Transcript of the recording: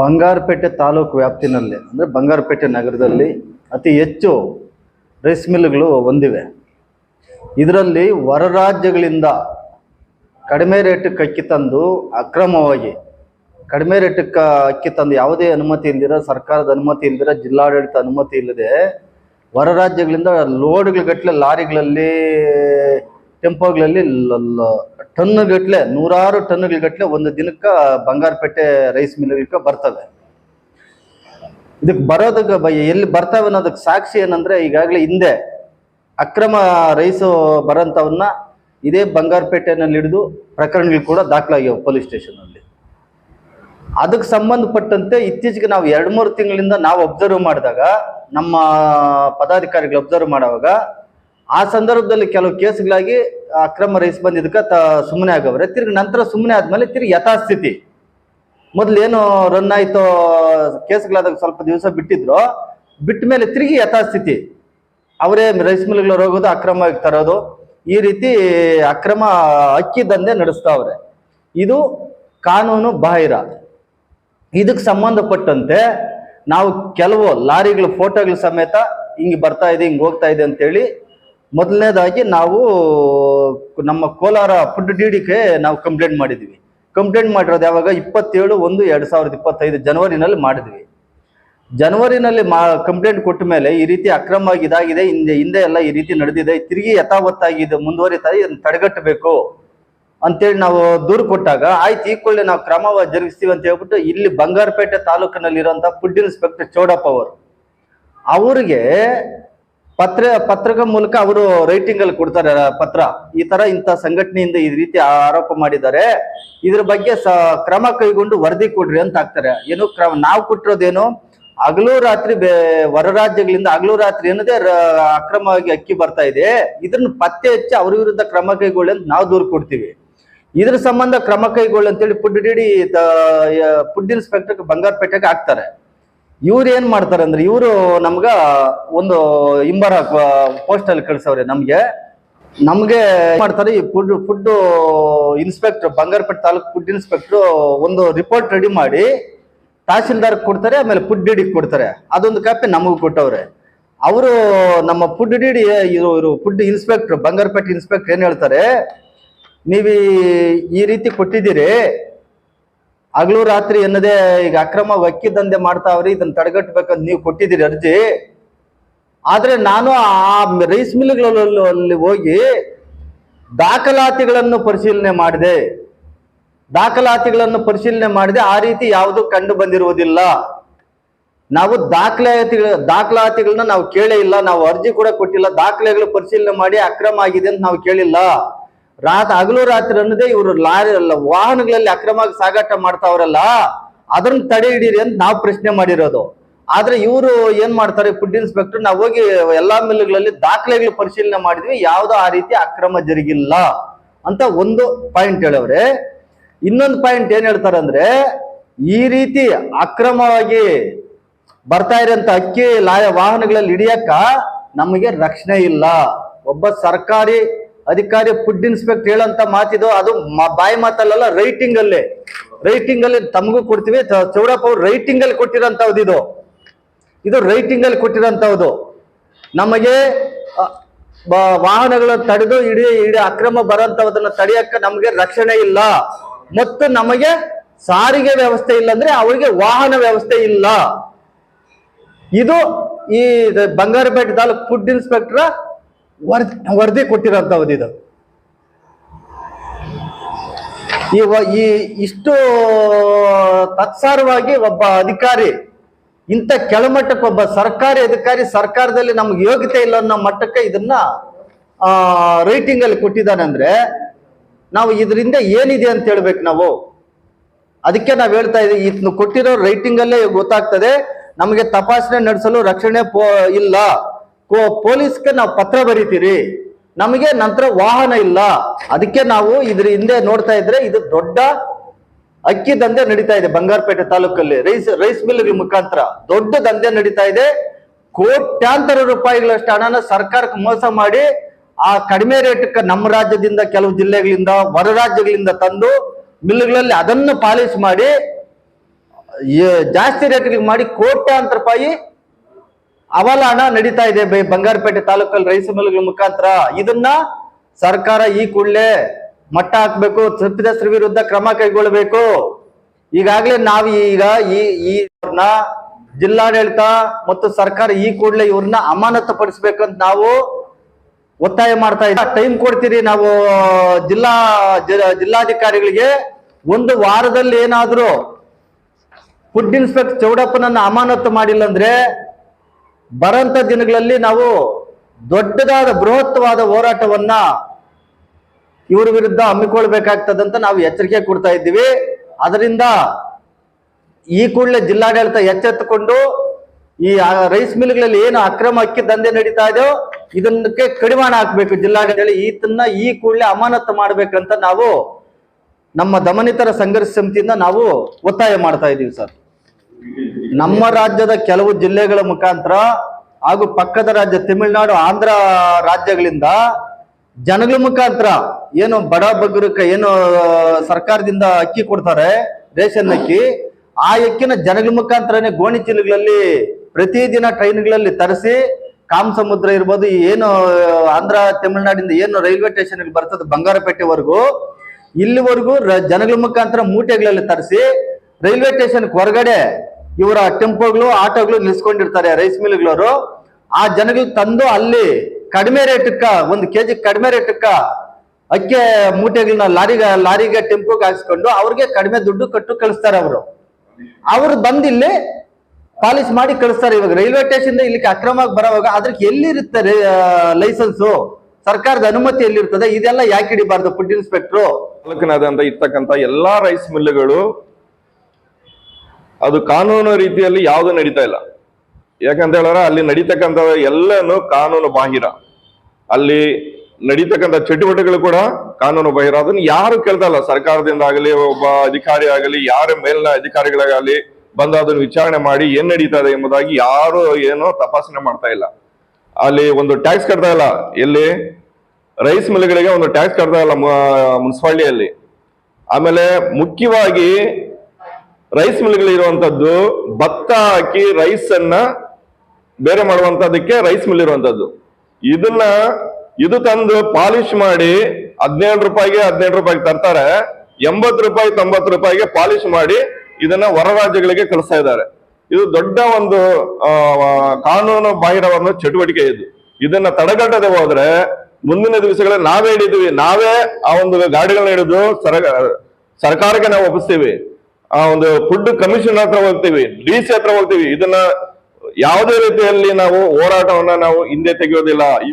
ಬಂಗಾರಪೇಟೆ ತಾಲೂಕು ವ್ಯಾಪ್ತಿನಲ್ಲಿ, ಅಂದರೆ ಬಂಗಾರಪೇಟೆ ನಗರದಲ್ಲಿ ಅತಿ ಹೆಚ್ಚು ರೈಸ್ ಮಿಲ್ಗಳು ಹೊಂದಿವೆ ಇದರಲ್ಲಿ ಹೊರ ರಾಜ್ಯಗಳಿಂದ ಕಡಿಮೆ ರೇಟಕ್ಕೆ ಅಕ್ಕಿ ತಂದು ಅಕ್ರಮವಾಗಿ ಕಡಿಮೆ ರೇಟಕ್ಕೆ ಅಕ್ಕಿ ತಂದು ಯಾವುದೇ ಅನುಮತಿ ಇಲ್ದಿರ, ಸರ್ಕಾರದ ಅನುಮತಿ ಇಲ್ದಿರ, ಜಿಲ್ಲಾಡಳಿತ ಅನುಮತಿ ಇಲ್ಲದೆ ಹೊರ ರಾಜ್ಯಗಳಿಂದ ಲೋಡ್ಗಟ್ಟಲೆ ಲಾರಿಗಳಲ್ಲಿ ಟೆಂಪೋಗಳಲ್ಲಿ ಟನ್ನುಗಟ್ಟಲೆ ನೂರಾರು ಗಟ್ಟಲೆ ಒಂದು ದಿನಕ್ಕೆ ಬಂಗಾರಪೇಟೆ ರೈಸ್ ಮಿಲ್ಗಳಿಗೆ ಬರ್ತವೆ. ಇದಕ್ಕೆ ಬರೋದಕ್ಕೆ ಎಲ್ಲಿ ಬರ್ತವೆ ಅನ್ನೋದಕ್ಕೆ ಸಾಕ್ಷಿ ಏನಂದ್ರೆ ಈಗಾಗಲೇ ಹಿಂದೆ ಅಕ್ರಮ ರೈಸು ಬರೋಂಥವನ್ನ ಇದೇ ಬಂಗಾರಪೇಟೆನಲ್ಲಿ ಹಿಡಿದು ಪ್ರಕರಣಗಳು ಕೂಡ ದಾಖಲಾಗ್ಯಾವ ಪೊಲೀಸ್ ಸ್ಟೇಷನಲ್ಲಿ. ಅದಕ್ಕೆ ಸಂಬಂಧಪಟ್ಟಂತೆ ಇತ್ತೀಚೆಗೆ ನಾವು ಎರಡು ಮೂರು ತಿಂಗಳಿಂದ ನಾವು ಅಬ್ಸರ್ವ್ ಮಾಡಿದಾಗ ನಮ್ಮ ಪದಾಧಿಕಾರಿಗಳು ಅಬ್ಸರ್ವ್ ಮಾಡುವಾಗ ಆ ಸಂದರ್ಭದಲ್ಲಿ ಕೆಲವು ಕೇಸ್ಗಳಾಗಿ ಅಕ್ರಮ ರೈಸ್ ಬಂದಿದ್ದಕ್ಕೆ ಸುಮ್ಮನೆ ಆಗವ್ರೆ. ತಿರ್ಗಿ ನಂತರ ಸುಮ್ಮನೆ ಆದ್ಮೇಲೆ ತಿರ್ಗಿ ಯಥಾಸ್ಥಿತಿ. ಮೊದ್ಲು ಏನು ರನ್ ಆಯ್ತೋ ಕೇಸ್ಗಳಾದಾಗ ಸ್ವಲ್ಪ ದಿವಸ ಬಿಟ್ಟಿದ್ರು. ಬಿಟ್ಟ ಮೇಲೆ ತಿರುಗಿ ಯಥಾಸ್ಥಿತಿ. ಅವರೇ ರೈಸ್ ಮಿಲ್ಗಳು ಹೋಗೋದು ಅಕ್ರಮವಾಗಿ ತರೋದು. ಈ ರೀತಿ ಅಕ್ರಮ ಅಕ್ಕಿ ದಂಧೆ ನಡೆಸ್ತಾವ್ರೆ. ಇದು ಕಾನೂನು ಬಾಹಿರ. ಇದಕ್ಕೆ ಸಂಬಂಧಪಟ್ಟಂತೆ ನಾವು ಕೆಲವು ಲಾರಿಗಳ ಫೋಟೋಗಳ ಸಮೇತ ಹಿಂಗೆ ಬರ್ತಾ ಇದೆ, ಹಿಂಗೆ ಹೋಗ್ತಾ ಇದೆ ಅಂತೇಳಿ ಮೊದಲನೇದಾಗಿ ನಾವು ನಮ್ಮ ಕೋಲಾರ ಫುಡ್ ಡಿಡಿಗೆ ನಾವು ಕಂಪ್ಲೇಂಟ್ ಮಾಡಿದ್ವಿ. ಕಂಪ್ಲೇಂಟ್ ಮಾಡಿರೋದು ಯಾವಾಗ? ಇಪ್ಪತ್ತೇಳು ಒಂದು ಎರಡು ಸಾವಿರದ ಇಪ್ಪತ್ತೈದು ಜನವರಿನಲ್ಲಿ ಮಾಡಿದ್ವಿ. ಜನವರಿನಲ್ಲಿ ಮಾ ಕಂಪ್ಲೇಂಟ್ ಕೊಟ್ಟ ಮೇಲೆ ಈ ರೀತಿ ಅಕ್ರಮವಾಗಿ ಇದಾಗಿದೆ, ಹಿಂದೆ ಹಿಂದೆ ಎಲ್ಲ ಈ ರೀತಿ ನಡೆದಿದೆ, ತಿರುಗಿ ಯಥಾವತ್ತಾಗಿ ಇದು ಮುಂದುವರಿತಾ ಇದನ್ನು ತಡೆಗಟ್ಟಬೇಕು ಅಂತೇಳಿ ನಾವು ದೂರು ಕೊಟ್ಟಾಗ, ಆಯ್ತು, ಈ ಕೂಡಲೇ ನಾವು ಕ್ರಮ ಜರುಗಿಸ್ತೀವಿ ಅಂತ ಹೇಳ್ಬಿಟ್ಟು ಇಲ್ಲಿ ಬಂಗಾರಪೇಟೆ ತಾಲೂಕಿನಲ್ಲಿರುವಂಥ ಫುಡ್ ಇನ್ಸ್ಪೆಕ್ಟರ್ ಚೌಡಪ್ಪ ಅವರು, ಅವ್ರಿಗೆ ಪತ್ರ ಪತ್ರದ ಮೂಲಕ ಅವರು ರೈಟಿಂಗ್ ಅಲ್ಲಿ ಕೊಡ್ತಾರೆ, ಪತ್ರ. ಈ ತರ ಇಂಥ ಸಂಘಟನೆಯಿಂದ ಈ ರೀತಿ ಆರೋಪ ಮಾಡಿದ್ದಾರೆ. ಇದ್ರ ಬಗ್ಗೆ ಕ್ರಮ ಕೈಗೊಂಡು ವರದಿ ಕೊಡ್ರಿ ಅಂತ ಹಾಕ್ತಾರೆ ಏನು ಕ್ರಮ, ನಾವು ಕೊಟ್ಟಿರೋದೇನು? ಹಗಲು ರಾತ್ರಿ ಬೇ, ಹೊರ ರಾಜ್ಯಗಳಿಂದ ಹಗಲು ರಾತ್ರಿ ಏನದೇ ಅಕ್ರಮವಾಗಿ ಅಕ್ಕಿ ಬರ್ತಾ ಇದೆ. ಇದನ್ನ ಪತ್ತೆ ಹಚ್ಚಿ ಅವ್ರ ವಿರುದ್ಧ ಕ್ರಮ ಕೈಗೊಳ್ಳಿ ಅಂತ ನಾವು ದೂರು ಕೊಡ್ತೀವಿ. ಇದ್ರ ಸಂಬಂಧ ಕ್ರಮ ಕೈಗೊಳ್ಳಿ ಅಂತೇಳಿ ಫುಡ್ ಡಿಡಿ ಫುಡ್ ಇನ್ಸ್ಪೆಕ್ಟರ್ ಬಂಗಾರಪೇಟೆಗೆ ಹಾಕ್ತಾರೆ. ಇವ್ರು ಏನ್ ಮಾಡ್ತಾರೆ ಅಂದ್ರೆ ಇವರು ನಮ್ಗ ಒಂದು ಇಂಬರ್ ಪೋಸ್ಟ್ ಅಲ್ಲಿ ಕಳ್ಸವ್ರೆ ನಮ್ಗೆ. ನಮ್ಗೆ ಮಾಡ್ತಾರೆ, ಈ food food inspector Bangarapete taluk food inspector ಒಂದು ರಿಪೋರ್ಟ್ ರೆಡಿ ಮಾಡಿ ತಹಸೀಲ್ದಾರ್ ಕೊಡ್ತಾರೆ, ಆಮೇಲೆ ಫುಡ್ ಡಿಡಿ ಕೊಡ್ತಾರೆ. ಅದೊಂದು ಕಾಪಿ ನಮಗೂ ಕೊಟ್ಟವ್ರೆ. ಅವರು ನಮ್ಮ ಫುಡ್ ಡಿಡಿ ಇವರು ಫುಡ್ ಇನ್ಸ್ಪೆಕ್ಟರ್ ಬಂಗಾರಪೇಟೆ ಇನ್ಸ್ಪೆಕ್ಟರ್ ಏನ್ ಹೇಳ್ತಾರೆ, ನೀವು ಈ ರೀತಿ ಕೊಟ್ಟಿದ್ದೀರಿ ಹಗಲು ರಾತ್ರಿ ಎನ್ನದೇ ಈಗ ಅಕ್ರಮ ವಕ್ಕಿ ದಂಧೆ ಮಾಡ್ತಾವ್ರಿ ಇದನ್ನ ತಡೆಗಟ್ಟಬೇಕಂತ ನೀವು ಕೊಟ್ಟಿದ್ದೀರಿ ಅರ್ಜಿ. ಆದ್ರೆ ನಾನು ಆ ರೈಸ್ ಮಿಲ್ಗಳಲ್ಲಿ ಹೋಗಿ ದಾಖಲಾತಿಗಳನ್ನು ಪರಿಶೀಲನೆ ಮಾಡಿದೆ. ದಾಖಲಾತಿಗಳನ್ನು ಪರಿಶೀಲನೆ ಮಾಡಿದೆ. ಆ ರೀತಿ ಯಾವುದು ಕಂಡು ಬಂದಿರುವುದಿಲ್ಲ. ನಾವು ದಾಖಲಾತಿಗಳ, ದಾಖಲಾತಿಗಳನ್ನ ನಾವು ಕೇಳೇ ಇಲ್ಲ. ನಾವು ಅರ್ಜಿ ಕೂಡ ಕೊಟ್ಟಿಲ್ಲ. ದಾಖಲೆಗಳು ಪರಿಶೀಲನೆ ಮಾಡಿ ಅಕ್ರಮ ಆಗಿದೆ ಅಂತ ನಾವು ಕೇಳಿಲ್ಲ. ರಾತ್ ಹಗಲು ರಾತ್ರಿ ಅನ್ನದೇ ಇವರು ಲಾರಿ ವಾಹನಗಳಲ್ಲಿ ಅಕ್ರಮವಾಗಿ ಸಾಗಾಟ ಮಾಡ್ತಾವ್ರಲ್ಲ, ಅದನ್ನ ತಡೆ ಹಿಡೀರಿ ಅಂತ ನಾವು ಪ್ರಶ್ನೆ ಮಾಡಿರೋದು. ಆದ್ರೆ ಇವರು ಏನ್ ಮಾಡ್ತಾರೆ ಫುಡ್ ಇನ್ಸ್ಪೆಕ್ಟರ್ ನಾವು ಹೋಗಿ ಎಲ್ಲಾ ಮಿಲ್ಗಳಲ್ಲಿ ದಾಖಲೆಗಳು ಪರಿಶೀಲನೆ ಮಾಡಿದ್ವಿ, ಯಾವ್ದೋ ಆ ರೀತಿ ಅಕ್ರಮ ಜರುಗಿಲ್ಲ ಅಂತ ಒಂದು ಪಾಯಿಂಟ್ ಹೇಳವ್ರೆ. ಇನ್ನೊಂದು ಪಾಯಿಂಟ್ ಏನ್ ಹೇಳ್ತಾರೆ ಅಂದ್ರೆ ಈ ರೀತಿ ಅಕ್ರಮವಾಗಿ ಬರ್ತಾ ಇರೋಂತ ಅಕ್ಕಿ, ಲಾಯ ವಾಹನಗಳಲ್ಲಿ ಹಿಡಿಯಕ್ಕ ನಮಗೆ ರಕ್ಷಣೆ ಇಲ್ಲ. ಒಬ್ಬ ಸರ್ಕಾರಿ ಅಧಿಕಾರಿ ಫುಡ್ ಇನ್ಸ್ಪೆಕ್ಟ್ ಹೇಳಂತ ಮಾತಿದು ಅದು ಬಾಯಿ ಮಾತಲ್ಲ ರೈಟಿಂಗ್ ಅಲ್ಲಿ. ರೈಟಿಂಗ್ ಅಲ್ಲಿ ತಮಗೂ ಕೊಡ್ತೀವಿ ಚೌಡಪ್ಪ ಅವ್ರು ರೈಟಿಂಗ್ ಅಲ್ಲಿ ಕೊಟ್ಟಿರೋಂಥದ್ದು ಇದು. ಇದು ರೈಟಿಂಗ್ ಅಲ್ಲಿ ಕೊಟ್ಟಿರೋಂಥದ್ದು ನಮಗೆ ಅ, ಬ- ವಾಹನಗಳ ತಡೆದು ಇಡೀ ಇಡೀ ಅಕ್ರಮ ಬರಂತವದನ್ನ ತಡೆಯಕ್ಕೆ ನಮಗೆ ರಕ್ಷಣೆ ಇಲ್ಲ. ಮತ್ತು ನಮಗೆ ಸಾರಿಗೆ ವ್ಯವಸ್ಥೆ ಇಲ್ಲ ಅಂದ್ರೆ ಅವರಿಗೆ ವಾಹನ ವ್ಯವಸ್ಥೆ ಇಲ್ಲ. ಇದು ಈ ಬಂಗಾರಪೇಟೆ ತಾಲೂಕು ಫುಡ್ ಇನ್ಸ್ಪೆಕ್ಟರ್ ವರದಿ ವರದಿ ಕೊಟ್ಟಿರೋಂಥದ್ದು ಇದು. ಈ ಇಷ್ಟು ತತ್ಸಾರವಾಗಿ ಒಬ್ಬ ಅಧಿಕಾರಿ, ಇಂಥ ಕೆಳಮಟ್ಟಕ್ಕೆ ಒಬ್ಬ ಸರ್ಕಾರಿ ಅಧಿಕಾರಿ ಸರ್ಕಾರದಲ್ಲಿ ನಮ್ಗೆ ಯೋಗ್ಯತೆ ಇಲ್ಲ ಅನ್ನೋ ಮಟ್ಟಕ್ಕೆ ಇದನ್ನ ರೈಟಿಂಗ್ ಅಲ್ಲಿ ಕೊಟ್ಟಿದ್ದಾನೆ ಅಂದ್ರೆ, ನಾವು ಇದರಿಂದ ಏನಿದೆ ಅಂತ ಹೇಳ್ಬೇಕು ನಾವು. ಅದಕ್ಕೆ ನಾವು ಹೇಳ್ತಾ ಇದ್ದೀವಿ ಇದನ್ನು ಕೊಟ್ಟಿರೋ ರೈಟಿಂಗ್ ಅಲ್ಲೇ ಗೊತ್ತಾಗ್ತದೆ. ನಮಗೆ ತಪಾಸಣೆ ನಡೆಸಲು ರಕ್ಷಣೆ ಇಲ್ಲ. ಪೊಲೀಸ್ಗೆ ನಾವು ಪತ್ರ ಬರೀತೀರಿ. ನಮಗೆ ನಂತರ ವಾಹನ ಇಲ್ಲ. ಅದಕ್ಕೆ ನಾವು ಇದ್ರ ಹಿಂದೆ ನೋಡ್ತಾ ಇದ್ರೆ ಇದು ದೊಡ್ಡ ಅಕ್ಕಿ ದಂಧೆ ನಡೀತಾ ಇದೆ ಬಂಗಾರಪೇಟೆ ತಾಲೂಕಲ್ಲಿ. ರೈಸ್ ರೈಸ್ ಮಿಲ್ ಮುಖಾಂತರ ದೊಡ್ಡ ದಂಧೆ ನಡೀತಾ ಇದೆ. ಕೋಟ್ಯಾಂತರ ರೂಪಾಯಿಗಳಷ್ಟು ಹಣನ ಸರ್ಕಾರಕ್ಕೆ ಮೋಸ ಮಾಡಿ ಆ ಕಡಿಮೆ ರೇಟ್ಗೆ ನಮ್ಮ ರಾಜ್ಯದಿಂದ ಕೆಲವು ಜಿಲ್ಲೆಗಳಿಂದ, ಹೊರ ರಾಜ್ಯಗಳಿಂದ ತಂದು ಮಿಲ್ಗಳಲ್ಲಿ ಅದನ್ನು ಪಾಲಿಸ್ ಮಾಡಿ ಜಾಸ್ತಿ ರೇಟ್ಗಳಿಗೆ ಮಾಡಿ ಕೋಟ್ಯಾಂತರ ರೂಪಾಯಿ ಅವಲಾನ ನಡೀತಾ ಇದೆ ಬಂಗಾರಪೇಟೆ ತಾಲೂಕಲ್ಲಿ ರೈಸ್ ಮಿಲ್ಗಳ ಮುಖಾಂತರ. ಇದನ್ನ ಸರ್ಕಾರ ಈ ಕೂಡಲೇ ಮಟ್ಟ ಹಾಕ್ಬೇಕು ತಪ್ಪಿದಸ್ತ್ರ ವಿರುದ್ಧ ಕ್ರಮ ಕೈಗೊಳ್ಳಬೇಕು. ಈಗಾಗಲೇ ನಾವು ಈಗ ಈ ಈ ಜಿಲ್ಲಾಡಳಿತ ಮತ್ತು ಸರ್ಕಾರ ಈ ಕೂಡಲೇ ಇವ್ರನ್ನ ಅಮಾನತು ಪಡಿಸ್ಬೇಕಂತ ನಾವು ಒತ್ತಾಯ ಮಾಡ್ತಾ ಇದ್ದೀವಿ ಟೈಮ್ ಕೊಡ್ತೀರಿ ನಾವು ಜಿಲ್ಲಾ ಜಿಲ್ಲಾಧಿಕಾರಿಗಳಿಗೆ ಒಂದು ವಾರದಲ್ಲಿ ಏನಾದರೂ ಫುಡ್ ಇನ್ಸ್ಪೆಕ್ಟರ್ ಚೌಡಪ್ಪನನ್ನ ಅಮಾನತು ಮಾಡಿಲ್ಲ ಅಂದ್ರೆ ಬರಂತ ದಿನಗಳಲ್ಲಿ ನಾವು ದೊಡ್ಡದಾದ ಬೃಹತ್ವಾದ ಹೋರಾಟವನ್ನ ಇವ್ರ ವಿರುದ್ಧ ಹಮ್ಮಿಕೊಳ್ಬೇಕಾಗ್ತದಂತ ನಾವು ಎಚ್ಚರಿಕೆ ಕೊಡ್ತಾ ಇದ್ದೀವಿ. ಅದರಿಂದ ಈ ಕೂಡಲೇ ಜಿಲ್ಲಾಡಳಿತ ಎಚ್ಚೆತ್ತುಕೊಂಡು ಈ ರೈಸ್ ಮಿಲ್ಗಳಲ್ಲಿ ಏನು ಅಕ್ರಮ ಅಕ್ಕಿ ದಂಧೆ ನಡೀತಾ ಇದೆಯೋ ಇದನ್ನಕ್ಕೆ ಕಡಿವಾಣ ಹಾಕ್ಬೇಕು ಜಿಲ್ಲಾಡಳಿತ. ಈತನ್ನ ಈ ಕೂಡಲೇ ಅಮಾನತು ಮಾಡ್ಬೇಕಂತ ನಾವು ನಮ್ಮ ದಮನಿತರ ಸಂಘರ್ಷ ಸಮಿತಿಯಿಂದ ನಾವು ಒತ್ತಾಯ ಮಾಡ್ತಾ ಇದ್ದೀವಿ ಸರ್. ನಮ್ಮ ರಾಜ್ಯದ ಕೆಲವು ಜಿಲ್ಲೆಗಳ ಮುಖಾಂತರ ಹಾಗೂ ಪಕ್ಕದ ರಾಜ್ಯ ತಮಿಳುನಾಡು, ಆಂಧ್ರ ರಾಜ್ಯಗಳಿಂದ ಜನಗಳ ಮುಖಾಂತರ ಏನು ಬಡ ಬಗ್ಗರಕ್ಕೆ ಏನು ಸರ್ಕಾರದಿಂದ ಅಕ್ಕಿ ಕೊಡ್ತಾರೆ, ರೇಷನ್ ಅಕ್ಕಿ, ಆ ಅಕ್ಕಿನ ಜನಗಳ ಮುಖಾಂತರನೇ ಗೋಣಿ ಚೀಲಗಳಲ್ಲಿ ಪ್ರತಿದಿನ ಟ್ರೈನ್ಗಳಲ್ಲಿ ತರಿಸಿ ಕಾಮ್ ಸಮುದ್ರ ಇರ್ಬೋದು ಏನು ಆಂಧ್ರ ತಮಿಳುನಾಡಿಂದ ಏನು ರೈಲ್ವೆ ಸ್ಟೇಷನ್ ಬರ್ತದೆ ಬಂಗಾರಪೇಟೆವರೆಗೂ, ಇಲ್ಲಿವರೆಗೂ ಜನಗಳ ಮುಖಾಂತರ ಮೂಟೆಗಳಲ್ಲಿ ತರಿಸಿ ರೈಲ್ವೆ ಸ್ಟೇಷನ್ ಹೊರಗಡೆ ಇವರ ಟೆಂಪೋಗಳು ಆಟೋಗಳು ನಿಲ್ಸ್ಕೊಂಡಿರ್ತಾರೆ ರೈಸ್ ಮಿಲ್ಗಳವರು ಆ ಜನಗಳು ತಂದು ಅಲ್ಲಿ ಕಡಿಮೆ ರೇಟಕ್ಕ, ಒಂದು ಕೆಜಿ ಕಡಿಮೆ ರೇಟಕ್ಕ ಅಕ್ಕಿ ಮೂಟೆಗಳನ್ನ ಲಾರಿಗೆ ಲಾರಿಗೆ ಟೆಂಪೋಗೆ ಹಾಕ್ಸ್ಕೊಂಡು ಅವ್ರಿಗೆ ಕಡಿಮೆ ದುಡ್ಡು ಕಟ್ಟು ಕಳಿಸ್ತಾರೆ ಅವರು. ಅವ್ರು ಬಂದಿಲ್ಲಿ ಪಾಲಿಸ್ ಮಾಡಿ ಕಳಿಸ್ತಾರೆ ಇವಾಗ. ರೈಲ್ವೆ ಸ್ಟೇಷನ್ ಇಲ್ಲಿಗೆ ಅಕ್ರಮವಾಗಿ ಬರೋವಾಗ ಅದಕ್ಕೆ ಎಲ್ಲಿರುತ್ತೆ ಲೈಸೆನ್ಸು ಸರ್ಕಾರದ ಅನುಮತಿ ಎಲ್ಲಿರ್ತದೆ? ಇದೆಲ್ಲ ಯಾಕೆ ಹಿಡಿಬಾರ್ದು ಫುಡ್ ಇನ್ಸ್ಪೆಕ್ಟ್ರು? ತಾಲೂಕಿನಾದ್ಯಂತ ಇರ್ತಕ್ಕಂಥ ಎಲ್ಲಾ ರೈಸ್ ಮಿಲ್ಗಳು ಅದು ಕಾನೂನು ರೀತಿಯಲ್ಲಿ ಯಾವುದು ನಡೀತಾ ಇಲ್ಲ. ಯಾಕಂತ ಹೇಳಿದ್ರೆ ಅಲ್ಲಿ ನಡೀತಕ್ಕಂಥ ಎಲ್ಲನೂ ಕಾನೂನು ಬಾಹಿರ. ಅಲ್ಲಿ ನಡೀತಕ್ಕಂಥ ಚಟುವಟಿಕೆಗಳು ಕೂಡ ಕಾನೂನು ಬಾಹಿರ. ಅದನ್ನ ಯಾರು ಕೇಳ್ತಾ ಇಲ್ಲ. ಸರ್ಕಾರದಿಂದ ಆಗಲಿ, ಒಬ್ಬ ಅಧಿಕಾರಿ ಆಗಲಿ, ಯಾರ ಮೇಲಿನ ಅಧಿಕಾರಿಗಳಾಗಲಿ ಬಂದು ಅದನ್ನು ವಿಚಾರಣೆ ಮಾಡಿ ಏನ್ ನಡೀತಾ ಇದೆ ಎಂಬುದಾಗಿ ಯಾರು ಏನೋ ತಪಾಸಣೆ ಮಾಡ್ತಾ ಇಲ್ಲ. ಅಲ್ಲಿ ಒಂದು ಟ್ಯಾಕ್ಸ್ ಕಟ್ತಾ ಇಲ್ಲ. ಎಲ್ಲಿ? ರೈಸ್ ಮಿಲ್ಗಳಿಗೆ ಒಂದು ಟ್ಯಾಕ್ಸ್ ಕಟ್ತಾ ಇಲ್ಲ ಮುನ್ಸಿಪಾಲಿಟಿಯಲ್ಲಿ. ಆಮೇಲೆ ಮುಖ್ಯವಾಗಿ ರೈಸ್ ಮಿಲ್ಗಳು ಇರುವಂತದ್ದು ಭತ್ತ ಹಾಕಿ ರೈಸ್ ಅನ್ನ ಬೇರೆ ಮಾಡುವಂತದಕ್ಕೆ ರೈಸ್ ಮಿಲ್ ಇರುವಂತದ್ದು. ಇದನ್ನ ಇದು ತಂದು ಪಾಲಿಶ್ ಮಾಡಿ ಹದಿನೇಳು ರೂಪಾಯಿಗೆ ಹದಿನೆಂಟು ರೂಪಾಯಿಗೆ ತರ್ತಾರೆ. ಎಂಬತ್ತು ರೂಪಾಯಿ ತೊಂಬತ್ತು ರೂಪಾಯಿಗೆ ಪಾಲಿಶ್ ಮಾಡಿ ಇದನ್ನ ಹೊರ ರಾಜ್ಯಗಳಿಗೆ ಕಳಿಸ್ತಾ ಇದ್ದಾರೆ. ಇದು ದೊಡ್ಡ ಒಂದು ಕಾನೂನು ಕಾನೂನು ಒಂದು ಚಟುವಟಿಕೆ ಇದು. ಇದನ್ನ ತಡೆಗಟ್ಟದೆ ಹೋದ್ರೆ ಮುಂದಿನ ದಿವಸಗಳಲ್ಲಿ ನಾವೇ ಹಿಡಿದೀವಿ. ನಾವೇ ಆ ಒಂದು ಗಾಡಿಗಳನ್ನ ಹಿಡಿದು ಸರ ಸರ್ಕಾರಕ್ಕೆ ನಾವು ಒಪ್ಪಿಸ್ತೀವಿ. ಆ ಒಂದು ಫುಡ್ ಕಮಿಷನ್ ಹತ್ರ ಹೋಗ್ತೀವಿ ಡಿ ಸಿ ಹತ್ರ ಹೋಗ್ತೀವಿ. ಇದನ್ನ ಯಾವುದೇ ರೀತಿಯಲ್ಲಿ ನಾವು ಹೋರಾಟವನ್ನ ನಾವು ಹಿಂದೆ ತೆಗೆಯೋದಿಲ್ಲ.